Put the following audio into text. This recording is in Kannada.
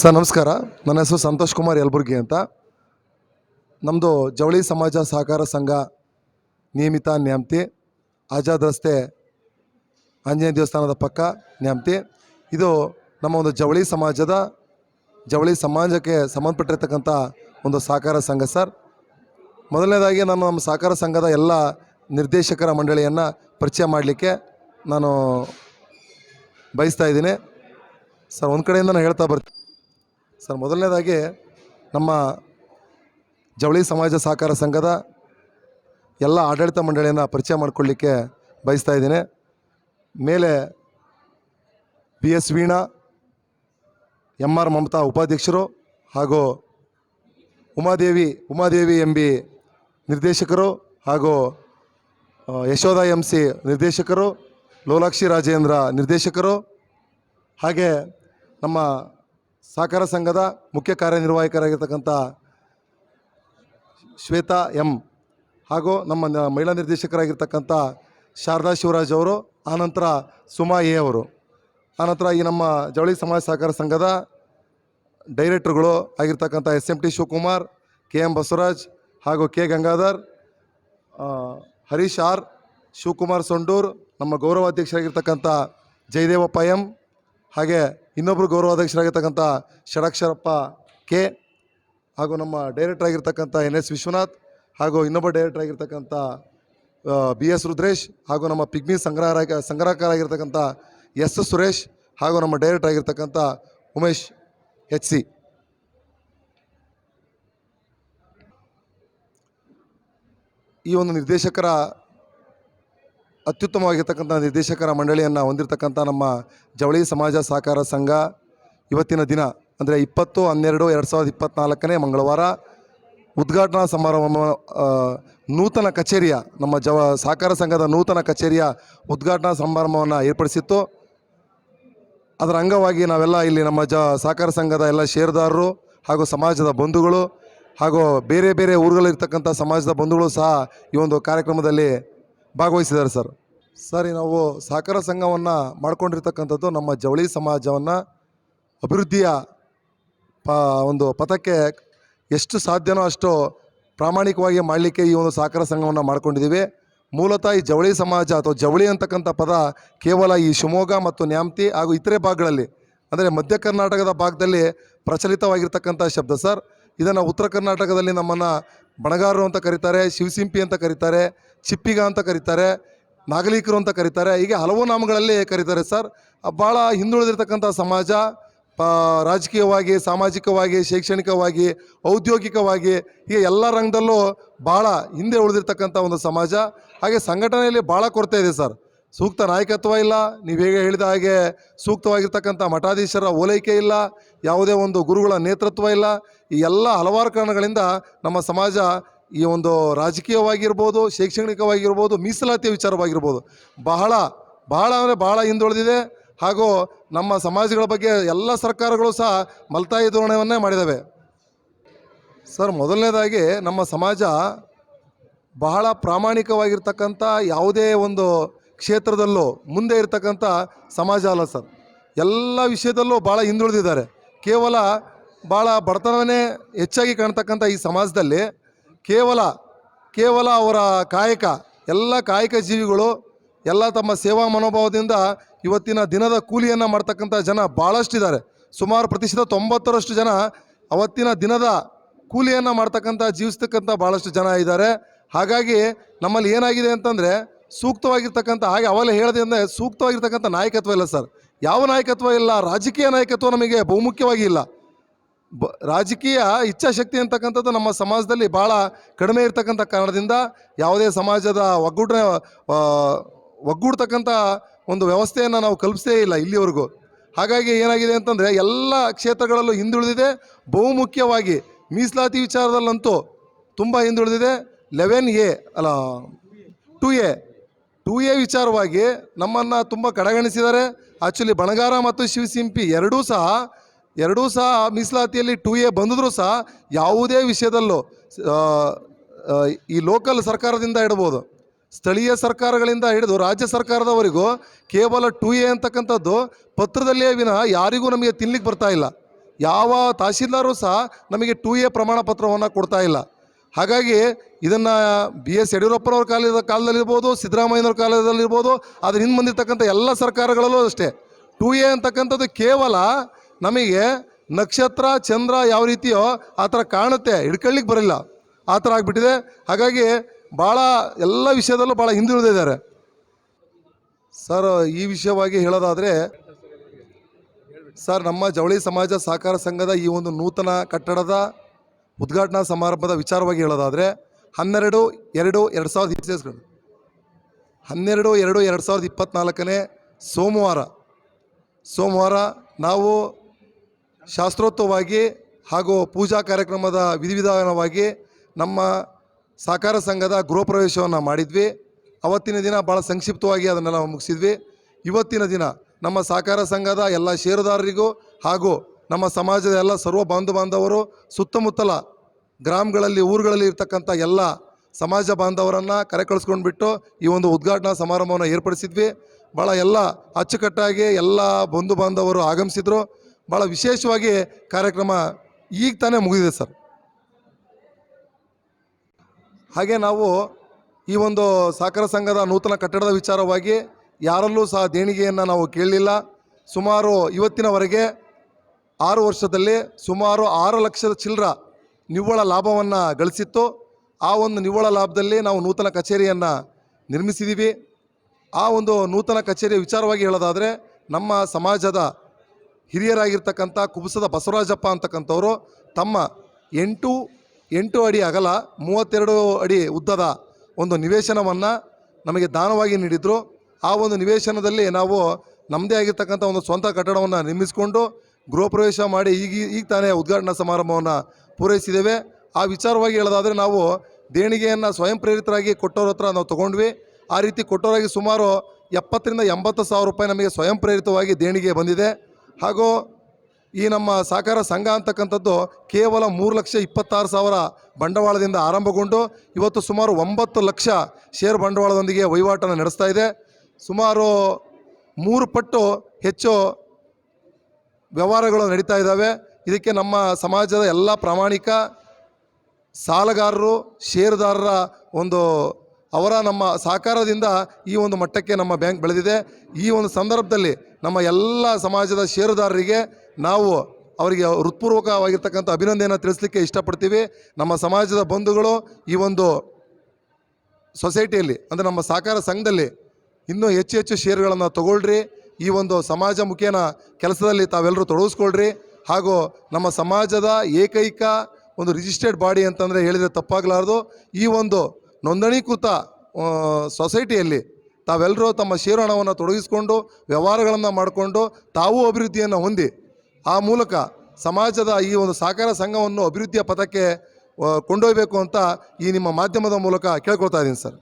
ಸರ್, ನಮಸ್ಕಾರ. ನನ್ನ ಹೆಸರು ಸಂತೋಷ್ ಕುಮಾರ್ ಯಲ್ಬುರ್ಗಿ ಅಂತ. ನಮ್ಮದು ಜವಳಿ ಸಮಾಜ ಸಹಕಾರ ಸಂಘ ನಿಯಮಿತ ನ್ಯಾಮ್ತಿ, ಆಜಾದ್ ರಸ್ತೆ ಆಂಜನೇಯ ದೇವಸ್ಥಾನದ ಪಕ್ಕ ನ್ಯಾಮ್ತಿ. ಇದು ನಮ್ಮ ಒಂದು ಜವಳಿ ಸಮಾಜದ, ಜವಳಿ ಸಮಾಜಕ್ಕೆ ಸಂಬಂಧಪಟ್ಟಿರ್ತಕ್ಕಂಥ ಒಂದು ಸಹಕಾರ ಸಂಘ ಸರ್. ಮೊದಲನೇದಾಗಿ ನಾನು ನಮ್ಮ ಸಹಕಾರ ಸಂಘದ ಎಲ್ಲ ನಿರ್ದೇಶಕರ ಮಂಡಳಿಯನ್ನು ಪರಿಚಯ ಮಾಡಲಿಕ್ಕೆ ನಾನು ಬಯಸ್ತಾ ಇದ್ದೀನಿ. ಸರ್, ಒಂದು ಕಡೆಯಿಂದ ನಾನು ಹೇಳ್ತಾ ಬರ್ತೀನಿ. ಸರ್, ಮೊದಲನೇದಾಗಿ ನಮ್ಮ ಜವಳಿ ಸಮಾಜ ಸಹಕಾರ ಸಂಘದ ಎಲ್ಲ ಆಡಳಿತ ಮಂಡಳಿಯನ್ನು ಪರಿಚಯ ಮಾಡಿಕೊಳ್ಳಿಕ್ಕೆ ಬಯಸ್ತಾ ಇದ್ದೀನಿ. ಮೇಲೆ B S Veena M R Mamata ಉಪಾಧ್ಯಕ್ಷರು ಹಾಗೂ ಉಮಾದೇವಿ ಉಮಾದೇವಿ ಎಂ ಬಿ ನಿರ್ದೇಶಕರು ಹಾಗೂ ಯಶೋಧ ಎಂ ಸಿ ನಿರ್ದೇಶಕರು, ಲೋಲಾಕ್ಷಿ ರಾಜೇಂದ್ರ ನಿರ್ದೇಶಕರು, ಹಾಗೆ ನಮ್ಮ ಸಹಕಾರ ಸಂಘದ ಮುಖ್ಯ ಕಾರ್ಯನಿರ್ವಾಹಕರಾಗಿರ್ತಕ್ಕಂಥ ಶ್ವೇತಾ ಎಂ ಹಾಗೂ ನಮ್ಮ ಮಹಿಳಾ ನಿರ್ದೇಶಕರಾಗಿರ್ತಕ್ಕಂಥ ಶಾರದಾ ಶಿವರಾಜ್ ಅವರು ಆನಂತರ ಸುಮಾ ಎ ಅವರು. ಆನಂತರ ಈ ನಮ್ಮ ಜವಳಿ ಸಮಾಜ ಸಹಕಾರ ಸಂಘದ ಡೈರೆಕ್ಟ್ರುಗಳು ಆಗಿರ್ತಕ್ಕಂಥ S M T Shivakumar K M Basavaraj ಹಾಗೂ ಕೆ ಗಂಗಾಧರ್ ಹರೀಶ್ ಆರ್, ಶಿವಕುಮಾರ್ ಸೊಂಡೂರ್, ನಮ್ಮ ಗೌರವಾಧ್ಯಕ್ಷರಾಗಿರ್ತಕ್ಕಂಥ ಜಯದೇವಪ್ಪ ಎಂ ಹಾಗೆ ಇನ್ನೊಬ್ಬರು ಗೌರವಾಧ್ಯಕ್ಷರಾಗಿರ್ತಕ್ಕಂಥ ಷಡಾಕ್ಷರಪ್ಪ ಕೆ ಹಾಗೂ ನಮ್ಮ ಡೈರೆಕ್ಟರ್ ಆಗಿರ್ತಕ್ಕಂಥ ಎನ್ ಎಸ್ ವಿಶ್ವನಾಥ್ ಹಾಗೂ ಇನ್ನೊಬ್ಬ ಡೈರೆಕ್ಟರ್ ಆಗಿರ್ತಕ್ಕಂಥ ಬಿ ಎಸ್ ರುದ್ರೇಶ್ ಹಾಗೂ ನಮ್ಮ ಪಿಗ್ಮಿ ಸಂಗ್ರಹ ಸಂಗ್ರಹಕರಾಗಿರ್ತಕ್ಕಂಥ ಎಸ್ ಸುರೇಶ್ ಹಾಗೂ ನಮ್ಮ ಡೈರೆಕ್ಟರ್ ಆಗಿರ್ತಕ್ಕಂಥ ಉಮೇಶ್ ಎಚ್ ಸಿ. ಈ ಒಂದು ನಿರ್ದೇಶಕರ ಅತ್ಯುತ್ತಮವಾಗಿರ್ತಕ್ಕಂಥ ನಿರ್ದೇಶಕರ ಮಂಡಳಿಯನ್ನು ಹೊಂದಿರತಕ್ಕಂಥ ನಮ್ಮ ಜವಳಿ ಸಮಾಜ ಸಹಕಾರ ಸಂಘ ಇವತ್ತಿನ ದಿನ, ಅಂದರೆ ಇಪ್ಪತ್ತು, ಹನ್ನೆರಡು, ಎರಡು ಸಾವಿರದ ಇಪ್ಪತ್ತ್ನಾಲ್ಕನೇ ಮಂಗಳವಾರ ಉದ್ಘಾಟನಾ ಸಮಾರಂಭ ನೂತನ ಕಚೇರಿಯ, ನಮ್ಮ ಜವ, ಸಹಕಾರ ಸಂಘದ ನೂತನ ಕಚೇರಿಯ ಉದ್ಘಾಟನಾ ಸಮಾರಂಭವನ್ನು ಏರ್ಪಡಿಸಿತ್ತು. ಅದರ ಅಂಗವಾಗಿ ನಾವೆಲ್ಲ ಇಲ್ಲಿ ನಮ್ಮ ಜ, ಸಹಕಾರ ಸಂಘದ ಎಲ್ಲ ಷೇರುದಾರರು ಹಾಗೂ ಸಮಾಜದ ಬಂಧುಗಳು ಹಾಗೂ ಬೇರೆ ಬೇರೆ ಊರುಗಳಿರ್ತಕ್ಕಂಥ ಸಮಾಜದ ಬಂಧುಗಳು ಸಹ ಈ ಒಂದು ಕಾರ್ಯಕ್ರಮದಲ್ಲಿ ಭಾಗವಹಿಸಿದ್ದಾರೆ ಸರ್. ಸರ್, ನಾವು ಸಹಕಾರ ಸಂಘವನ್ನು ಮಾಡಿಕೊಂಡಿರ್ತಕ್ಕಂಥದ್ದು ನಮ್ಮ ಜವಳಿ ಸಮಾಜವನ್ನು ಅಭಿವೃದ್ಧಿಯ ಪ, ಒಂದು ಪಥಕ್ಕೆ ಎಷ್ಟು ಸಾಧ್ಯನೋ ಅಷ್ಟು ಪ್ರಾಮಾಣಿಕವಾಗಿ ಮಾಡಲಿಕ್ಕೆ ಈ ಒಂದು ಸಹಕಾರ ಸಂಘವನ್ನು ಮಾಡ್ಕೊಂಡಿದ್ದೀವಿ. ಮೂಲತಃ ಈ ಜವಳಿ ಸಮಾಜ ಅಥವಾ ಜವಳಿ ಅಂತಕ್ಕಂಥ ಪದ ಕೇವಲ ಈ ಶಿವಮೊಗ್ಗ ಮತ್ತು ನ್ಯಾಮತಿ ಹಾಗೂ ಇತರೆ ಭಾಗಗಳಲ್ಲಿ, ಅಂದರೆ ಮಧ್ಯ ಕರ್ನಾಟಕದ ಭಾಗದಲ್ಲಿ ಪ್ರಚಲಿತವಾಗಿರ್ತಕ್ಕಂಥ ಶಬ್ದ ಸರ್. ಇದನ್ನು ಉತ್ತರ ಕರ್ನಾಟಕದಲ್ಲಿ ನಮ್ಮನ್ನು ಬಣಗಾರರು ಅಂತ ಕರೀತಾರೆ, ಶಿವಸಿಂಪಿ ಅಂತ ಕರೀತಾರೆ, ಚಿಪ್ಪಿಗ ಅಂತ ಕರೀತಾರೆ ನಾಗಲಿಕರು ಅಂತ ಕರೀತಾರೆ. ಹೀಗೆ ಹಲವು ನಾಮಗಳಲ್ಲಿ ಕರೀತಾರೆ ಸರ್. ಭಾಳ ಹಿಂದುಳಿದಿರ್ತಕ್ಕಂಥ ಸಮಾಜ ರಾಜಕೀಯವಾಗಿ, ಸಾಮಾಜಿಕವಾಗಿ, ಶೈಕ್ಷಣಿಕವಾಗಿ, ಔದ್ಯೋಗಿಕವಾಗಿ, ಹೀಗೆ ಎಲ್ಲ ರಂಗದಲ್ಲೂ ಭಾಳ ಹಿಂದೆ ಉಳಿದಿರ್ತಕ್ಕಂಥ ಒಂದು ಸಮಾಜ. ಹಾಗೆ ಸಂಘಟನೆಯಲ್ಲಿ ಭಾಳ ಕೊರತೆ ಇದೆ ಸರ್. ಸೂಕ್ತ ನಾಯಕತ್ವ ಇಲ್ಲ. ನೀವು ಹೇಗೆ ಹೇಳಿದ ಹಾಗೆ ಸೂಕ್ತವಾಗಿರ್ತಕ್ಕಂಥ ಮಠಾಧೀಶರ ಓಲೈಕೆ ಇಲ್ಲ. ಯಾವುದೇ ಒಂದು ಗುರುಗಳ ನೇತೃತ್ವ ಇಲ್ಲ. ಈ ಎಲ್ಲ ಹಲವಾರು ಕಾರಣಗಳಿಂದ ನಮ್ಮ ಸಮಾಜ ಈ ಒಂದು ರಾಜಕೀಯವಾಗಿರ್ಬೋದು, ಶೈಕ್ಷಣಿಕವಾಗಿರ್ಬೋದು ಮೀಸಲಾತಿಯ ವಿಚಾರವಾಗಿರ್ಬೋದು, ಬಹಳ ಬಹಳ ಅಂದರೆ ಬಹಳ ಹಿಂದುಳಿದಿದೆ. ಹಾಗೂ ನಮ್ಮ ಸಮಾಜಗಳ ಬಗ್ಗೆ ಎಲ್ಲ ಸರ್ಕಾರಗಳು ಸಹ ಮಲ್ತಾಯಿ ಧೋರಣೆಯನ್ನೇ ಮಾಡಿದ್ದಾವೆ ಸರ್, ಮೊದಲನೇದಾಗಿ ನಮ್ಮ ಸಮಾಜ ಬಹಳ ಪ್ರಾಮಾಣಿಕವಾಗಿರ್ತಕ್ಕಂಥ ಯಾವುದೇ ಒಂದು ಕ್ಷೇತ್ರದಲ್ಲೂ ಮುಂದೆ ಇರತಕ್ಕಂಥ ಸಮಾಜ ಅಲ್ಲ ಸರ್. ಎಲ್ಲ ವಿಷಯದಲ್ಲೂ ಭಾಳ ಹಿಂದುಳಿದಿದ್ದಾರೆ. ಕೇವಲ ಭಾಳ ಬಡತನವೇ ಹೆಚ್ಚಾಗಿ ಕಾಣ್ತಕ್ಕಂಥ ಈ ಸಮಾಜದಲ್ಲಿ ಕೇವಲ ಕೇವಲ ಅವರ ಕಾಯಕ, ಎಲ್ಲ ಕಾಯಕ ಜೀವಿಗಳು, ಎಲ್ಲ ತಮ್ಮ ಸೇವಾ ಮನೋಭಾವದಿಂದ ಇವತ್ತಿನ ದಿನದ ಕೂಲಿಯನ್ನು ಮಾಡ್ತಕ್ಕಂಥ ಜನ ಭಾಳಷ್ಟಿದ್ದಾರೆ ಸುಮಾರು ಪ್ರತಿಶತ ತೊಂಬತ್ತರಷ್ಟು ಜನ ಅವತ್ತಿನ ದಿನದ ಕೂಲಿಯನ್ನು ಮಾಡ್ತಕ್ಕಂಥ, ಜೀವಿಸ್ತಕ್ಕಂಥ ಭಾಳಷ್ಟು ಜನ ಇದ್ದಾರೆ. ಹಾಗಾಗಿ ನಮ್ಮಲ್ಲಿ ಏನಾಗಿದೆ ಅಂತಂದರೆ, ಸೂಕ್ತವಾಗಿರ್ತಕ್ಕಂಥ, ಹಾಗೆ ಅವೆಲ್ಲ ಹೇಳಿದೆ ಅಂದರೆ ಸೂಕ್ತವಾಗಿರ್ತಕ್ಕಂಥ ನಾಯಕತ್ವ ಇಲ್ಲ ಸರ್. ಯಾವ ನಾಯಕತ್ವ ಇಲ್ಲ? ರಾಜಕೀಯ ನಾಯಕತ್ವ ನಮಗೆ ಬಹುಮುಖ್ಯವಾಗಿ ಇಲ್ಲ. ಬ, ರಾಜಕೀಯ ಇಚ್ಛಾಶಕ್ತಿ ಅಂತಕ್ಕಂಥದ್ದು ನಮ್ಮ ಸಮಾಜದಲ್ಲಿ ಭಾಳ ಕಡಿಮೆ ಇರತಕ್ಕಂಥ ಕಾರಣದಿಂದ ಯಾವುದೇ ಸಮಾಜದ ಒಗ್ಗೂಡ ಒಗ್ಗೂಡ್ತಕ್ಕಂಥ ಒಂದು ವ್ಯವಸ್ಥೆಯನ್ನು ನಾವು ಕಲ್ಪಿಸೇ ಇಲ್ಲ ಇಲ್ಲಿವರೆಗೂ. ಹಾಗಾಗಿ ಏನಾಗಿದೆ ಅಂತಂದರೆ ಎಲ್ಲ ಕ್ಷೇತ್ರಗಳಲ್ಲೂ ಹಿಂದುಳಿದಿದೆ. ಬಹುಮುಖ್ಯವಾಗಿ ಮೀಸಲಾತಿ ವಿಚಾರದಲ್ಲಂತೂ ತುಂಬ ಹಿಂದುಳಿದಿದೆ. ಲೆವೆನ್ ಎ, ಅಲ್ಲ, ಟು ಎ ಟು ಎ ವಿಚಾರವಾಗಿ ನಮ್ಮನ್ನು ತುಂಬ ಕಡೆಗಣಿಸಿದ್ದಾರೆ. ಆ್ಯಕ್ಚುಲಿ ಬಣಗಾರ ಮತ್ತು ಶಿವಸಿಂಪಿ ಎರಡೂ ಸಹ ಎರಡೂ ಸಹ ಮೀಸಲಾತಿಯಲ್ಲಿ ಟು ಎ ಬಂದಿದ್ರೂ ಸಹ ಯಾವುದೇ ವಿಷಯದಲ್ಲೂ ಈ ಲೋಕಲ್ ಸರ್ಕಾರದಿಂದ ಇಡ್ಬೋದು. ಸ್ಥಳೀಯ ಸರ್ಕಾರಗಳಿಂದ ಹಿಡಿದು ರಾಜ್ಯ ಸರ್ಕಾರದವರೆಗೂ ಕೇವಲ ಟು ಎ ಅಂತಕ್ಕಂಥದ್ದು ಪತ್ರದಲ್ಲೇ ವಿನಃ ಯಾರಿಗೂ ನಮಗೆ ತಿನ್ಲಿಕ್ಕೆ ಬರ್ತಾ ಇಲ್ಲ. ಯಾವ ತಹಶೀಲ್ದಾರು ಸಹ ನಮಗೆ ಟೂ ಎ ಪ್ರಮಾಣ ಪತ್ರವನ್ನು ಕೊಡ್ತಾ ಇಲ್ಲ. ಹಾಗಾಗಿ ಇದನ್ನು ಬಿ ಎಸ್ ಯಡಿಯೂರಪ್ಪನವ್ರ ಕಾಲದ ಕಾಲದಲ್ಲಿರ್ಬೋದು, ಸಿದ್ದರಾಮಯ್ಯನವ್ರ ಕಾಲದಲ್ಲಿರ್ಬೋದು, ಅದ್ರ ಹಿಂದೆ ಬಂದಿರತಕ್ಕಂಥ ಎಲ್ಲ ಸರ್ಕಾರಗಳಲ್ಲೂ ಅಷ್ಟೇ. ಟೂ ಎ ಅಂತಕ್ಕಂಥದ್ದು ಕೇವಲ ನಮಗೆ ನಕ್ಷತ್ರ, ಚಂದ್ರ ಯಾವ ರೀತಿಯೋ ಆ ಥರ ಕಾಣುತ್ತೆ. ಹಿಡ್ಕೊಳ್ಳಿಕ್ಕೆ ಬರಲ್ಲ ಆ ಥರ ಆಗಿಬಿಟ್ಟಿದೆ. ಹಾಗಾಗಿ ಭಾಳ ಎಲ್ಲ ವಿಷಯದಲ್ಲೂ ಭಾಳ ಹಿಂದುಳಿದಿದ್ದಾರೆ ಸರ್, ಈ ವಿಷಯವಾಗಿ ಹೇಳೋದಾದರೆ, ಸರ್, ನಮ್ಮ ಜವಳಿ ಸಮಾಜ ಸಹಕಾರ ಸಂಘದ ಈ ಒಂದು ನೂತನ ಕಟ್ಟಡದ ಉದ್ಘಾಟನಾ ಸಮಾರಂಭದ ವಿಚಾರವಾಗಿ ಹೇಳೋದಾದರೆ, ಹನ್ನೆರಡು ಎರಡು ಎರಡು ಸಾವಿರದ ಇಪ್ಪತ್ತು ಹನ್ನೆರಡು ಎರಡು ಎರಡು ಸಾವಿರದ ಇಪ್ಪತ್ತ್ನಾಲ್ಕನೇ ಸೋಮವಾರ ಸೋಮವಾರ ನಾವು ಶಾಸ್ತ್ರೋಕ್ತವಾಗಿ ಹಾಗೂ ಪೂಜಾ ಕಾರ್ಯಕ್ರಮದ ವಿಧಿವಿಧಾನವಾಗಿ ನಮ್ಮ ಸಹಕಾರ ಸಂಘದ ಗೃಹ ಪ್ರವೇಶವನ್ನು ಮಾಡಿದ್ವಿ. ಅವತ್ತಿನ ದಿನ ಭಾಳ ಸಂಕ್ಷಿಪ್ತವಾಗಿ ಅದನ್ನೆಲ್ಲ ಮುಗಿಸಿದ್ವಿ. ಇವತ್ತಿನ ದಿನ ನಮ್ಮ ಸಹಕಾರ ಸಂಘದ ಎಲ್ಲ ಷೇರುದಾರರಿಗೂ ಹಾಗೂ ನಮ್ಮ ಸಮಾಜದ ಎಲ್ಲ ಸರ್ವ ಬಾಂಧು ಬಾಂಧವರು ಸುತ್ತಮುತ್ತಲ ಗ್ರಾಮಗಳಲ್ಲಿ, ಊರುಗಳಲ್ಲಿ ಇರ್ತಕ್ಕಂಥ ಎಲ್ಲ ಸಮಾಜ ಬಾಂಧವರನ್ನು ಕರೆ ಕಳಿಸ್ಕೊಂಡ್ಬಿಟ್ಟು ಈ ಒಂದು ಉದ್ಘಾಟನಾ ಸಮಾರಂಭವನ್ನು ಏರ್ಪಡಿಸಿದ್ವಿ. ಭಾಳ ಎಲ್ಲ ಅಚ್ಚುಕಟ್ಟಾಗಿ ಎಲ್ಲ ಬಂಧು ಬಾಂಧವರು ಆಗಮಿಸಿದ್ರು. ಭಾಳ ವಿಶೇಷವಾಗಿ ಕಾರ್ಯಕ್ರಮ ಈಗ ತಾನೇ ಮುಗಿದಿದೆ ಸರ್. ಹಾಗೆ ನಾವು ಈ ಒಂದು ಸಹಕಾರ ಸಂಘದ ನೂತನ ಕಟ್ಟಡದ ವಿಚಾರವಾಗಿ ಯಾರಲ್ಲೂ ಸಹ ದೇಣಿಗೆಯನ್ನು ನಾವು ಕೇಳಲಿಲ್ಲ. ಸುಮಾರು ಇವತ್ತಿನವರೆಗೆ ಆರು ವರ್ಷದಲ್ಲಿ ಸುಮಾರು ಆರು ಲಕ್ಷದ ಚಿಲ್ಲರ ನಿವ್ವಳ ಲಾಭವನ್ನು ಗಳಿಸಿತ್ತು. ಆ ಒಂದು ನಿವ್ವಳ ಲಾಭದಲ್ಲಿ ನಾವು ನೂತನ ಕಚೇರಿಯನ್ನು ನಿರ್ಮಿಸಿದ್ದೀವಿ ಆ ಒಂದು ನೂತನ ಕಚೇರಿಯ ವಿಚಾರವಾಗಿ ಹೇಳೋದಾದರೆ ನಮ್ಮ ಸಮಾಜದ ಹಿರಿಯರಾಗಿರ್ತಕ್ಕಂಥ ಕುಬುಸದ ಬಸವರಾಜಪ್ಪ ಅಂತಕ್ಕಂಥವರು ತಮ್ಮ ಎಂಟು ಎಂಟು ಅಡಿ ಅಗಲ, ಮೂವತ್ತೆರಡು ಅಡಿ ಉದ್ದದ ಒಂದು ನಿವೇಶನವನ್ನು ನಮಗೆ ದಾನವಾಗಿ ನೀಡಿದರು. ಆ ಒಂದು ನಿವೇಶನದಲ್ಲಿ ನಾವು ನಮ್ಮದೇ ಆಗಿರ್ತಕ್ಕಂಥ ಒಂದು ಸ್ವಂತ ಕಟ್ಟಡವನ್ನು ನಿರ್ಮಿಸಿಕೊಂಡು ಗೃಹ ಪ್ರವೇಶ ಮಾಡಿ ಈಗ ಈಗ ತಾನೇ ಉದ್ಘಾಟನಾ ಸಮಾರಂಭವನ್ನು ಪೂರೈಸಿದ್ದೇವೆ. ಆ ವಿಚಾರವಾಗಿ ಹೇಳೋದಾದರೆ ನಾವು ದೇಣಿಗೆಯನ್ನು ಸ್ವಯಂ ಪ್ರೇರಿತರಾಗಿ ಕೊಟ್ಟವ್ರ ಹತ್ರ ನಾವು ತೊಗೊಂಡ್ವಿ. ಆ ರೀತಿ ಕೊಟ್ಟವರಾಗಿ ಸುಮಾರು ಎಪ್ಪತ್ತರಿಂದ ಎಂಬತ್ತು ಸಾವಿರ ರೂಪಾಯಿ ನಮಗೆ ಸ್ವಯಂ ಪ್ರೇರಿತವಾಗಿ ದೇಣಿಗೆ ಬಂದಿದೆ. ಹಾಗೂ ಈ ನಮ್ಮ ಸಹಕಾರ ಸಂಘ ಅಂತಕ್ಕಂಥದ್ದು ಕೇವಲ ಮೂರು ಲಕ್ಷ ಇಪ್ಪತ್ತಾರು ಸಾವಿರ ಬಂಡವಾಳದಿಂದ ಆರಂಭಗೊಂಡು ಇವತ್ತು ಸುಮಾರು ಒಂಬತ್ತು ಲಕ್ಷ ಷೇರು ಬಂಡವಾಳದೊಂದಿಗೆ ವಹಿವಾಟನ್ನು ನಡೆಸ್ತಾ ಇದೆ. ಸುಮಾರು ಮೂರು ಪಟ್ಟು ಹೆಚ್ಚು ವ್ಯವಹಾರಗಳು ನಡೀತಾ ಇದ್ದಾವೆ. ಇದಕ್ಕೆ ನಮ್ಮ ಸಮಾಜದ ಎಲ್ಲ ಪ್ರಾಮಾಣಿಕ ಸಾಲಗಾರರು ಷೇರುದಾರರ ಒಂದು ಅವರ ನಮ್ಮ ಸಹಕಾರದಿಂದ ಈ ಒಂದು ಮಟ್ಟಕ್ಕೆ ನಮ್ಮ ಬ್ಯಾಂಕ್ ಬೆಳೆದಿದೆ. ಈ ಒಂದು ಸಂದರ್ಭದಲ್ಲಿ ನಮ್ಮ ಎಲ್ಲ ಸಮಾಜದ ಷೇರುದಾರರಿಗೆ ನಾವು ಅವರಿಗೆ ಹೃತ್ಪೂರ್ವಕವಾಗಿರ್ತಕ್ಕಂಥ ಅಭಿನಂದನೆಯನ್ನು ತಿಳಿಸ್ಲಿಕ್ಕೆ ಇಷ್ಟಪಡ್ತೀವಿ. ನಮ್ಮ ಸಮಾಜದ ಬಂಧುಗಳು ಈ ಒಂದು ಸೊಸೈಟಿಯಲ್ಲಿ, ಅಂದರೆ ನಮ್ಮ ಸಹಕಾರ ಸಂಘದಲ್ಲಿ ಇನ್ನೂ ಹೆಚ್ಚು ಹೆಚ್ಚು ಷೇರುಗಳನ್ನು ತಗೊಳ್ರಿ. ಈ ಒಂದು ಸಮಾಜ ಮುಖೇನ ಕೆಲಸದಲ್ಲಿ ತಾವೆಲ್ಲರೂ ತೊಡಗಿಸ್ಕೊಳ್ರಿ. ಹಾಗೂ ನಮ್ಮ ಸಮಾಜದ ಏಕೈಕ ಒಂದು ರಿಜಿಸ್ಟರ್ಡ್ ಬಾಡಿ ಅಂತಂದರೆ ಹೇಳಿದರೆ ತಪ್ಪಾಗಲಾರ್ದು. ಈ ಒಂದು ನೋಂದಣೀಕೃತ ಸೊಸೈಟಿಯಲ್ಲಿ ತಾವೆಲ್ಲರೂ ತಮ್ಮ ಷೇರು ಹಣವನ್ನು ತೊಡಗಿಸ್ಕೊಂಡು, ವ್ಯವಹಾರಗಳನ್ನು ಮಾಡಿಕೊಂಡು, ತಾವೂ ಅಭಿವೃದ್ಧಿಯನ್ನು ಹೊಂದಿ, ಆ ಮೂಲಕ ಸಮಾಜದ ಈ ಒಂದು ಸಹಕಾರ ಸಂಘವನ್ನು ಅಭಿವೃದ್ಧಿಯ ಪಥಕ್ಕೆ ಕೊಂಡೊಯ್ಯಬೇಕು ಅಂತ ಈ ನಿಮ್ಮ ಮಾಧ್ಯಮದ ಮೂಲಕ ಕೇಳ್ಕೊಳ್ತಾ ಇದ್ದೀನಿ ಸರ್.